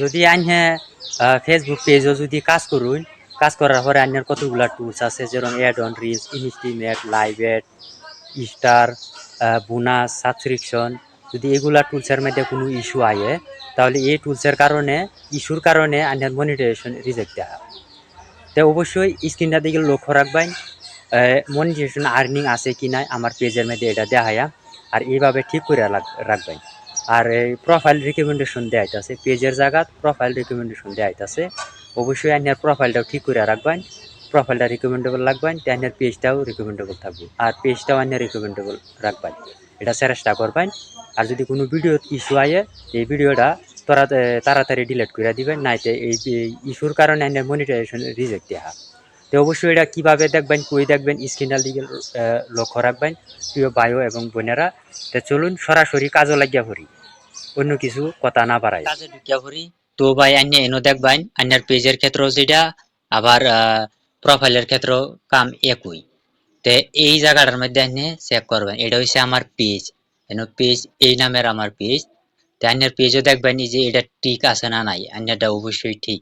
যদি আইনে ফেসবুক পেজও যদি কাজ করুন, কাজ করার পরে আইনের কতগুলা টুলস আছে? যেরকম add on reels ইনস্টিমেট live ad star bonus subscription যদি এগুলা টুলসের মধ্যে কোনো ইস্যু আয়ে, তাহলে এই টুলসের কারণে ইস্যুর কারণে আইনের মনিটাইজেশন রিজেক্ট দেওয়া তো অবশ্যই স্ক্রিনটা দিকে লক্ষ্য রাখবেন মনিটাইজেশন আর্নিং আছে কি নাই, আমার পেজের মধ্যে এটা দেখায়া, আর এইভাবে ঠিক করে রাখবেন। আর এই প্রোফাইল রিকমেন্ডেশন দেওয়া আছে পেজের জায়গা প্রোফাইল রিকমেন্ডেশন দেওয়া আছে অবশ্যই আপনার প্রোফাইলটাও ঠিক করে রাখবেন প্রোফাইলটা রিকমেন্ডেবল রাখবেন তো আপনার পেজটাও রিকমেন্ডেবল থাকবে। আর পেজটাও আপনার রিকমেন্ডেবল রাখবেন। এটা চেষ্টা করবেন। আর যদি কোনো ভিডিও ইস্যু আয়ে, এই ভিডিওটা তাড়াতাড়ি ডিলিট করে দিবেন, নাইতে এই ইস্যুর কারণে আপনার মনিটাইজেশন রিজেক্ট দেওয়া তো অবশ্যই এটা কীভাবে দেখবেন, কই দেখবেন স্ক্রিনাল দিকে লক্ষ্য রাখবেন, প্রিয় বায়ু এবং বোনেরা। তো চলুন সরাসরি কাজও লাগিয়া ভরি অন্য কিছু কথা না বাড়াই। কাজে ঢুকিয়া তো ভাই আন্য এনো দেখবেন আন্যার পেজের ক্ষেত্রেও যেটা, আবার প্রোফাইলের ক্ষেত্রেও কাম একই। তে এই জায়গাটার মধ্যে আন্য চেক করবেন। এটা হচ্ছে আমার পেজ এন পেজ এই নামের আমার পেজ তে আন্যার পেজও দেখবেন যে এটা ঠিক আছে না নাই আন্যারটা অবশ্যই ঠিক।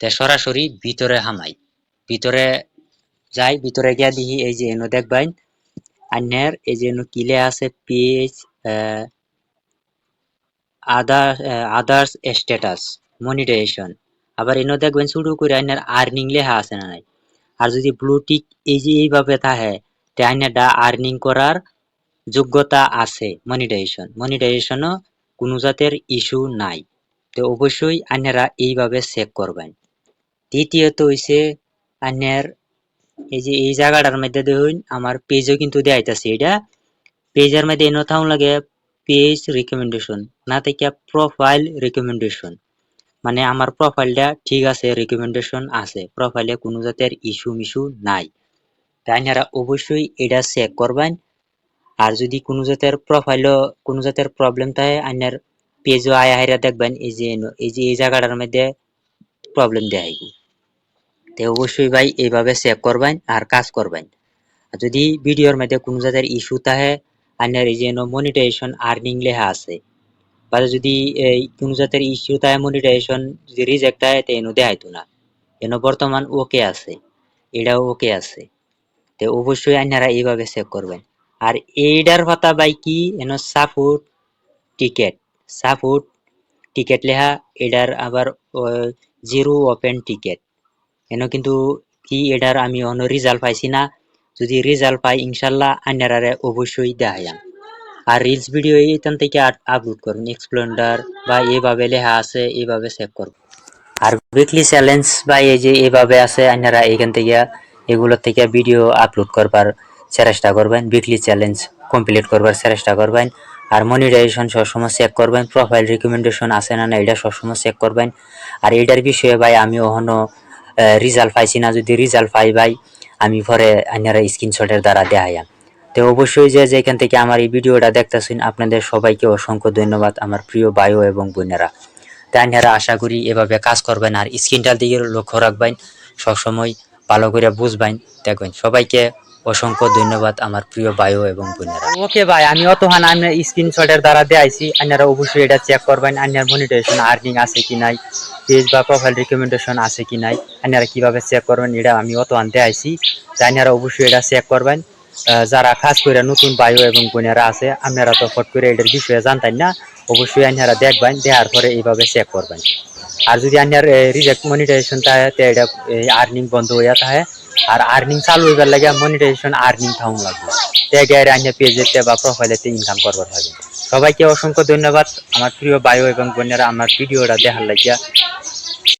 তে সরাসরি ভিতরে হামাই। ভিতরে যাই, ভিতরে গিয়া দেখি এই যে এনো দেখবেন আন্যার এই যে এনো কিলে আছে page other others status, monetization. আবার এনো দেখবেন শুরু করে আইনার আর্নিং লেখা আছে না নাই। আর যদি ব্লু টিক এই যে এইভাবে থাকে, তে আইনারটা আর্নিং করার যোগ্যতা আছে, মনিটাইজেশন। মনিটাইজেশনও কোনো জাতের ইস্যু নাই। তো অবশ্যই আইনারা এইভাবে চেক করবেন। দ্বিতীয়ত হইছে আইনের এই যে, এই জায়গাটার মধ্যে দেখুন, আমার পেজও কিন্তু দেখাইতেছে এটা। পেজের মধ্যে এনো থাকুন লাগে পেজ রিকমেন্ডেশন না থেকে প্রোফাইল রিকমেন্ডেশন মানে আমার প্রোফাইলটা ঠিক আছে রিকমেন্ডেশন আছে প্রোফাইলে কোনো জাতের ইস্যু মিস্যু নাই। তাই আপনারা অবশ্যই এটা চেক করবেন। আর যদি কোনো জাতের প্রোফাইলও কোনো জাতের প্রবলেম থাকে আপনার পেজও আয় হাইরা দেখবেন, এই যে এই যে এই জায়গাটার মধ্যে প্রবলেম দেখাইব তো অবশ্যই ভাই এইভাবে চেক করবেন আর কাজ করবেন। যদি ভিডিওর মধ্যে কোনো জাতের ইস্যু থাকে, আপনার এই যে মনিটাইজেশন আর্নিং লেখা আছে, বা যদি এই কোনো জাতের ইস্যু থাকে মনিটাইজেশন যদি রিজেক্ট হয়, তো এনো দেখাইতো না। এনো বর্তমান ওকে আছে, এটাও ওকে আছে। তো অবশ্যই আপনারা এইভাবে চেক করবেন। আর এইটার কথা ভাই কি? এনো সাপোর্ট টিকেট সাপোর্ট টিকেট লেখা এটার আবার জিরো ওপেন টিকেট এনো কিন্তু কি এটার আমি অন্য রেজাল্ট পাইছি না? যদি রেজাল্ট পাই, ইনশাল্লাহ আন্যারারে অবশ্যই দেখাইয়াম। আর রিলস ভিডিও এইখান থেকে আপলোড করুন। এক্সপ্লেন্ডার বা এভাবে লেখা আছে, এভাবে চেক করুন। আর উইকলি চ্যালেঞ্জ বা এই যে এভাবে আছে আপনারা এইখান থেকে এগুলো থেকে ভিডিও আপলোড করবার চেষ্টা করবেন। উইকলি চ্যালেঞ্জ কমপ্লিট করবার চেষ্টা করবেন। আর মনিটাইজেশন সবসময় চেক করবেন। প্রোফাইল রিকমেন্ডেশন আছে না না এটা সবসময় চেক করবেন। আর এটার বিষয়ে ভাই আমি ওখানো রেজাল্ট পাইছি না, যদি রিজাল্ট পাই ভাই আমি পরে আপনারা স্ক্রিনশটের দ্বারা দেখাইয়াম। তো অবশ্যই যে যেখান থেকে আমার এই ভিডিওটা দেখতেছেন, আপনাদের সবাইকে অসংখ্য ধন্যবাদ, আমার প্রিয় বায়ু এবং বোনেরা। তাই আপনারা আশা করি এভাবে কাজ করবেন আর স্ক্রিনটার দিকে লক্ষ্য রাখবেন, সবসময় ভালো করে বুঝবেন, দেখবেন। সবাইকে অসংখ্য ধন্যবাদ আমার প্রিয় ভাই এবং বোনেরা। ওকে ভাই আমি অত হান, আমি স্ক্রিনশটের দ্বারা দেখাইছি আপনারা অবশ্যই এটা চেক করবেন আপনার মনিটাইজেশন আর্নিং আছে কি নাই পেজ বা প্রোফাইল রিকমেন্ডেশন আছে কি নাই আপনারা কীভাবে চেক করবেন এটা আমি অত হান দেখাইছি তাই আপনারা অবশ্যই এটা চেক করবেন। যারা কাজ করে নতুন ভাই এবং বোনেরা আছে আপনারা তো ফট করে এটার বিষয়ে জানতেন না, অবশ্যই আপনারা দেখবেন দেখার পরে এইভাবে চেক করবেন। আর যদি আপনার রিজেক্ট মনিটাইজেশন থাকে এটা আর্নিং বন্ধ হয়ে থাকে আর আর্নিং চালু হইবার লাগে মনিটাইজেশন আর্নিং থাকুন লাগবে। তে আইনে পেজেতে বা প্রোফাইলেতে ইনকাম করবার হবে সবাইকে অসংখ্য ধন্যবাদ। আমার প্রিয় বায়ু এবং বোনেরা, আমার ভিডিওটা দেখার লাগিয়া